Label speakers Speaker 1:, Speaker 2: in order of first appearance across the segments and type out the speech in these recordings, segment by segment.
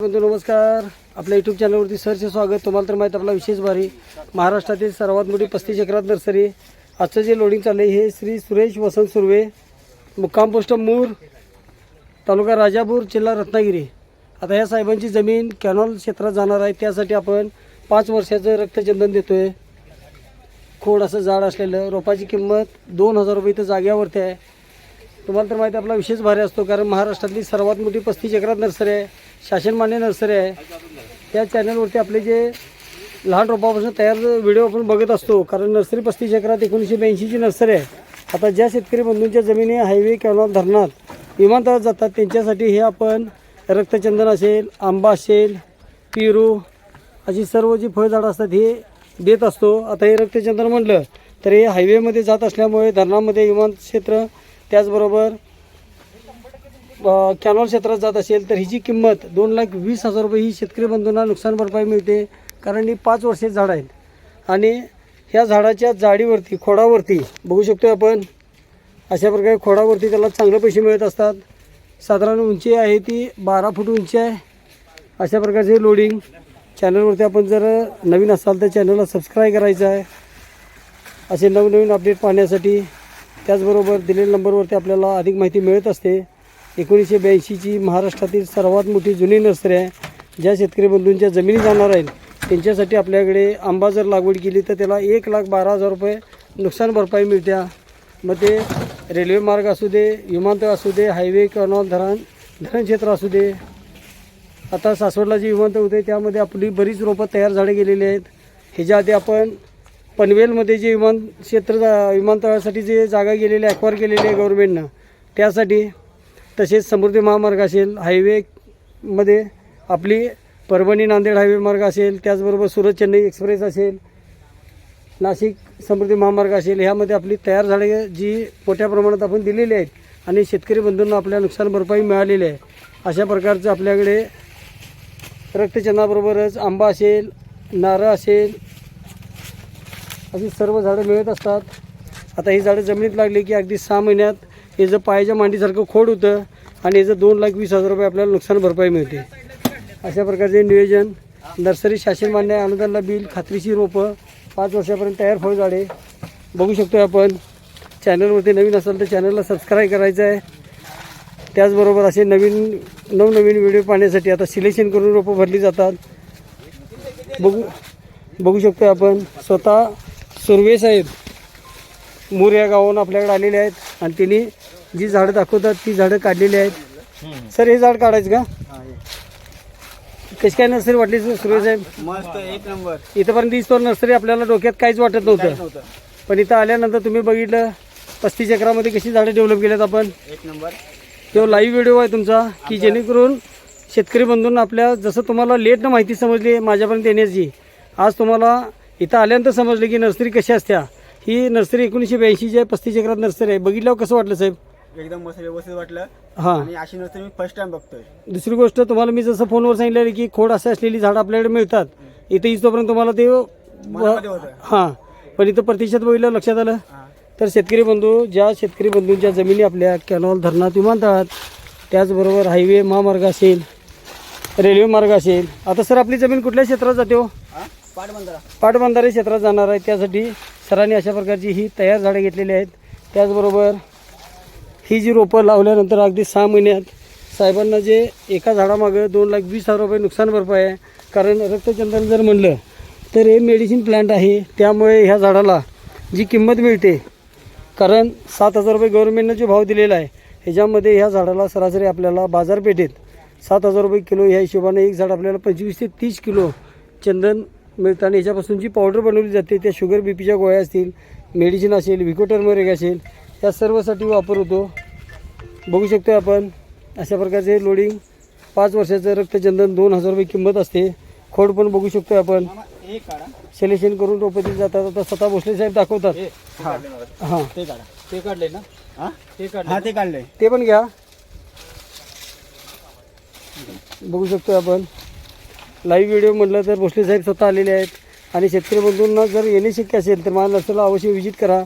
Speaker 1: बंधू नमस्कार. आपल्या यूट्यूब चॅनलवरती सरचे स्वागत. तुम्हाला तर माहीत आपला विशेष भारी महाराष्ट्रातील सर्वात मोठी पस्तीस चक्रात नर्सरी. आजचं जे लोडिंग चाललं आहे हे श्री सुरेश वसंत सुर्वे मुक्काम पोस्ट मूर तालुका राजापूर जिल्हा रत्नागिरी. आता ह्या साहेबांची जमीन कॅनॉल क्षेत्रात जाणार आहे. त्यासाठी आपण पाच वर्षाचं रक्तचंदन देतो आहे खोड असं जाड असलेलं रोपाची किंमत दोन हजार रुपये इथं जाग्यावरती आहे. तुम्हाला तर माहिती आपला विशेष भारी असतो कारण महाराष्ट्रातली सर्वात मोठी पस्तीस चक्रात नर्सरी आहे. शासनमान्य नर्सरी आहे. त्या चॅनलवरती आपले जे लहान रोपापासून तयार व्हिडिओ आपण बघत असतो कारण नर्सरी पस्तीस एकरात एकोणीसशे ब्याऐंशीची नर्सरी आहे. आता ज्या शेतकरी बंधूंच्या जमिनी हायवे किंवा धरणात विमानतळात जातात त्यांच्यासाठी हे आपण रक्तचंदन असेल आंबा असेल पेरू अशी सर्व जी फळझाडं असतात हे देत असतो. आता हे रक्तचंदन म्हटलं तर हे हायवेमध्ये जात असल्यामुळे धरणामध्ये विमान क्षेत्र त्याचबरोबर कॅनॉल क्षेत्रात जात असेल तर हिची किंमत दोन लाख वीस हजार रुपये ही शेतकरी बंधूंना नुकसान भरपाई मिळते कारण ही पाच वर्षाची झाड आहेत. आणि ह्या झाडाच्या जाडीवरती खोडावरती बघू शकतो आपण अशा प्रकारे खोडावरती त्याला चांगले पैसे मिळत असतात. साधारण उंची आहे ती बारा फूट उंची आहे. अशा प्रकारचे लोडिंग चॅनलवरती आपण जर नवीन असाल तर चॅनलला सबस्क्राईब करायचं आहे. असे नवनवीन अपडेट पाहण्यासाठी त्याचबरोबर दिलेल्या नंबरवरती आपल्याला अधिक माहिती मिळत असते. एकोणीसशे ब्याऐंशीची महाराष्ट्रातील सर्वात मोठी जुनी नर्सरी आहे. ज्या शेतकरी बंधूंच्या जमिनी जाणार आहेत त्यांच्यासाठी आपल्याकडे आंबा जर लागवड केली तर त्याला एक लाख बारा हजार रुपये नुकसान भरपाई मिळत्या. मग ते रेल्वे मार्ग असू दे विमानतळ असू दे हायवे कॅनॉल धरण धरण क्षेत्र असू दे. आता सासवडला जे विमानतळ होते त्यामध्ये आपली बरीच रोपं तयार झाडे गेलेली आहेत. ह्याच्या आधी आपण पनवेलमध्ये जे विमान क्षेत्र जा- विमानतळासाठी जे जागा गेलेली अक्वायर केलेली आहे गव्हर्मेंटनं त्यासाठी तसेच समृद्धी महामार्ग असेल हायवेमध्ये आपली परभणी नांदेड हायवे मार्ग असेल त्याचबरोबर सुरत चेन्नई एक्सप्रेस असेल नाशिक समृद्धी महामार्ग असेल ह्यामध्ये आपली तयार झाडे जी मोठ्या प्रमाणात आपण दिलेली आहेत आणि शेतकरी बंधूंना आपल्या नुकसान भरपाई मिळालेली आहे. अशा प्रकारचं आपल्याकडे रक्तचंदाबरोबरच आंबा असेल नारळ असेल अशी सर्व झाडं मिळत असतात. आता ही झाडं जमिनीत लागली की अगदी सहा महिन्यात याचं पायाच्या मांडीसारखं खोड होतं आणि याचं दोन लाख वीस हजार रुपये आपल्याला नुकसान भरपाई मिळते. अशा प्रकारचे नियोजन नर्सरी शासन मान्य अनुदानला बिल खात्रीची रोपं पाच वर्षापर्यंत तयार फळ झाडे बघू शकतो आपण. चॅनलवरती नवीन असेल तर चॅनलला सबस्क्राईब करायचं आहे. त्याचबरोबर असे नवीन नवनवीन व्हिडिओ पाहण्यासाठी आता सिलेक्शन करून रोपं भरली जातात. बघू बघू शकतो आपण. स्वतः सुर्वे साहेब मूर या गावाहून आपल्याकडे आलेले आहेत आणि त्यांनी जी झाडं दाखवतात ती झाडं काढलेली आहेत. सर हे झाड काढायचं का? कशी काय नर्सरी वाटली सुर्वे साहेब?
Speaker 2: मस्त एक नंबर.
Speaker 1: इथंपर्यंत इथं नर्सरी आपल्याला डोक्यात काहीच वाटत नव्हतं. पण इथं आल्यानंतर तुम्ही बघितलं पस्तीस एकरामध्ये कशी झाडं डेव्हलप केल्यात आपण.
Speaker 2: एक नंबर.
Speaker 1: तो लाईव्ह व्हिडिओ आहे तुमचा की जेणेकरून शेतकरी बंधूंना आपल्या जसं तुम्हाला लेटनं माहिती समजली माझ्यापर्यंत येण्याची आज तुम्हाला इथं आल्यानंतर समजलं की नर्सरी कशी असत्या. ही नर्सरी एकोणीसशे ब्याऐंशीची आहे पस्तीस एकरात नर्सरी आहे. बघितल्यावर कसं वाटलं साहेब?
Speaker 2: एकदम मस्त व्यवस्थित वाटलं.
Speaker 1: हां.
Speaker 2: आणि अशी नसते मी फर्स्ट टाइम बघतोय.
Speaker 1: दुसरी गोष्ट तुम्हाला मी जसं फोनवर सांगितलं की खोड असे असलेली झाडं आपल्याकडे मिळतात. इथं इथपर्यंत तुम्हाला ते
Speaker 2: मनामध्ये होतं.
Speaker 1: हां. पण इथं प्रत्यक्षात बघितलं लक्षात आलं?
Speaker 2: हा.
Speaker 1: तर शेतकरी बंधू ज्या शेतकरी बंधूंच्या जमिनी आपल्या कॅनॉल धरणात विमानतळात त्याचबरोबर हायवे महामार्ग असेल रेल्वे मार्ग असेल. आता सर आपली जमीन कुठल्या क्षेत्रात जाते हो?
Speaker 2: हा? पाठ बंद करा
Speaker 1: पाटबंधारे क्षेत्रात जाणार आहे. त्यासाठी सरांनी अशा प्रकारची ही तयार झाडे घेतलेली आहेत. त्याचबरोबर ही जी रोपं लावल्यानंतर अगदी सहा महिन्यात साहेबांना जे एका झाडामागं दोन लाख वीस हजार रुपये नुकसान भरपाई आहे. कारण रक्तचंदन जर म्हणलं तर हे मेडिसिन प्लांट आहे. त्यामुळे ह्या झाडाला जी किंमत मिळते कारण सात हजार रुपये गव्हर्नमेंटनं जो भाव दिलेला आहे ह्याच्यामध्ये ह्या झाडाला सरासरी आपल्याला बाजारपेठेत सात हजार रुपये किलो ह्या हिशोबाने एक झाड आपल्याला पंचवीस ते तीस किलो चंदन मिळतं आणि ह्याच्यापासून जी पावडर बनवली जाते त्या शुगर बी पीच्या गोळ्या असतील मेडिसिन असेल विकोटर्मरिक असेल या सर्वसाठी वापर होतो. बघू शकतो आपण अशा प्रकारचे लोडिंग पाच वर्षाचं रक्तचंदन दोन हजार रुपये किंमत असते. खोड पण बघू शकतो आपण. सिलेक्शन करून रोपं दिली जातात. आता स्वतः भोसले साहेब दाखवतात.
Speaker 2: हा ते काढा. ते काढले ना? हा? ते काढले हा ते काढले.
Speaker 1: ते पण घ्या. बघू शकतो आपण. लाईव्ह व्हिडिओ म्हटलं तर भोसले साहेब स्वतः आलेले आहेत. आणि शेतकरी बंधूंना जर येणे शक्य असेल तर माझ्या नर्सरीला अवश्य व्हिजिट करा.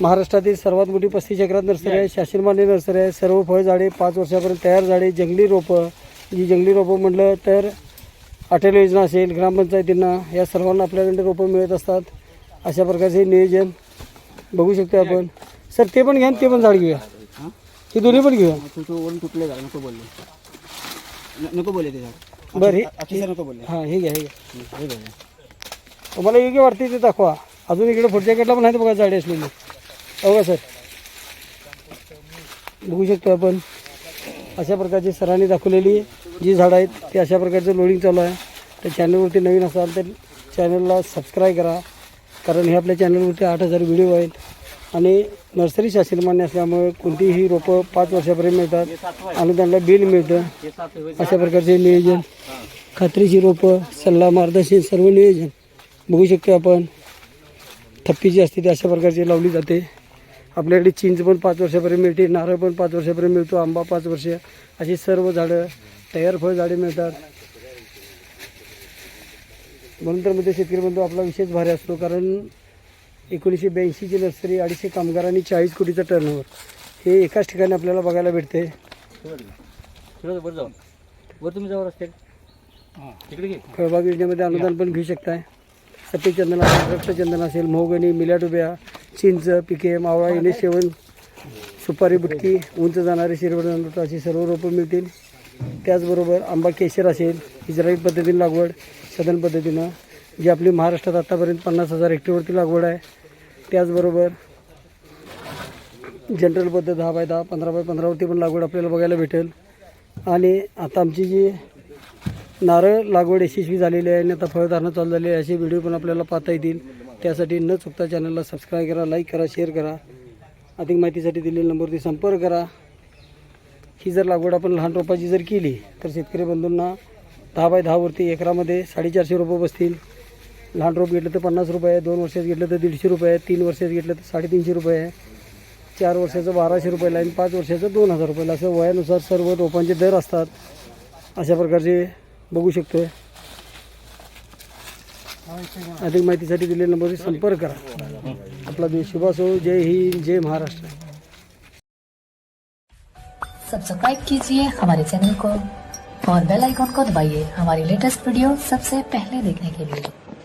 Speaker 1: महाराष्ट्रातील सर्वात मोठी पस्तीस एकरात नर्सरी आहे शासनमान्य नर्सरी आहे. सर्व फळझाडे पाच वर्षापर्यंत तयार झाडे जंगली रोपं जी जंगली रोपं म्हटलं तर अटल योजना असेल ग्रामपंचायतींना या सर्वांना आपल्याकडे रोपं मिळत असतात. अशा प्रकारचे नियोजन बघू शकतो आपण. सर ते पण घ्या ते पण झाड घेऊया.
Speaker 2: हा?
Speaker 1: दोन्ही पण घेऊया.
Speaker 2: तुटले नको बोलले. नको बोलले ते झाड.
Speaker 1: बरं हे
Speaker 2: नको बोलले.
Speaker 1: हां हे घ्या हे घ्या.
Speaker 2: हे.
Speaker 1: तुम्हाला योग्य वाटते ते दाखवा. अजून इकडे पुढच्या गेटला पण आहेत बघा झाडे असलेली. हो का सर? बघू शकतो आपण. अशा प्रकारची सरांनी दाखवलेली जी झाडं आहेत ते अशा प्रकारचं लोडिंग चालू आहे. तर चॅनलवरती नवीन असाल तर चॅनलला सबस्क्राईब करा. कारण हे आपल्या चॅनलवरती आठ हजार व्हिडिओ आहेत. आणि नर्सरी शासनमान्य असल्यामुळे कोणतीही रोपं पाच वर्षापर्यंत मिळतात. आणि त्यांना बिल मिळतं. अशा प्रकारचे नियोजन. खात्रीची रोपं सल्ला मार्गदर्शन सर्व नियोजन. बघू शकतो आपण. थप्पीची असते ती अशा प्रकारची लावली जाते. आपल्याकडे चिंच पण पाच वर्षापर्यंत मिळते नारळ पण पाच वर्षापर्यंत मिळतो आंबा पाच वर्ष अशी सर्व झाडं तयार फळ झाडे मिळतात. म्हणून तर मध्ये शेतकरी बंधू आपला विशेष भारी असतो कारण एकोणीसशे ब्याऐंशीची नर्सरी अडीचशे कामगारांनी चाळीस कोटीचं टर्नओव्हर हे एकाच ठिकाणी आपल्याला बघायला भेटते. फळबाग योजनेमध्ये अनुदान पण घेऊ शकताय. सफेद चंदन असेल रक्तचंदन असेल मोहगणी मिल्याडुब्या चिंच पिके मावळा येणे शेवण सुपारी बुटकी उंच जाणारे शिरवण अशी सर्व रोपं मिळतील. त्याचबरोबर आंबा केशर असेल इस्राईल पद्धतीने लागवड सदन पद्धतीनं जी आपली महाराष्ट्रात आत्तापर्यंत पन्नास हजार हेक्टरवरती लागवड आहे. त्याचबरोबर जनरल पद्धत दहा बाय दहा पंधरा बाय पंधरावरती पण लागवड आपल्याला बघायला भेटेल. आणि आता आमची जी नारळ लागवड यशस्वी झालेली आहे आणि आता फळधारणा चालू झाली आहे असे व्हिडिओ पण आपल्याला पाहता येतील. त्यासाठी न चुकता चॅनलला सबस्क्राईब करा लाईक करा शेअर करा. अधिक माहितीसाठी दिलेल्या नंबरवरती संपर्क करा. ही जर लागवड आपण लहान रोपाची जर केली तर शेतकरी बंधूंना दहा बाय दहावरती एकरामध्ये साडेचारशे रुपये बसतील. लहान रोप घेतलं तर पन्नास रुपये आहे दोन वर्षात घेतलं तर दीडशे रुपये आहे तीन वर्षात घेतलं तर साडेतीनशे रुपये आहे. चार वर्षाचं बाराशे रुपयाला आणि पाच वर्षाचं दोन हजार रुपयाला असं वयानुसार सर्व रोपांचे दर असतात. अशा प्रकारचे बघू शकतो आहे अधिक माहितीसाठी दिलेल्या नंबरवर संपर्क करा. आपला देश शुभ असो. जय हिंद जय महाराष्ट्र.
Speaker 3: सब्सक्राइब कीजिए हमारे चैनल को और बेल आइकॉन को दबाइए हमारी लेटेस्ट वीडियो सबसे पहले देखने के लिए।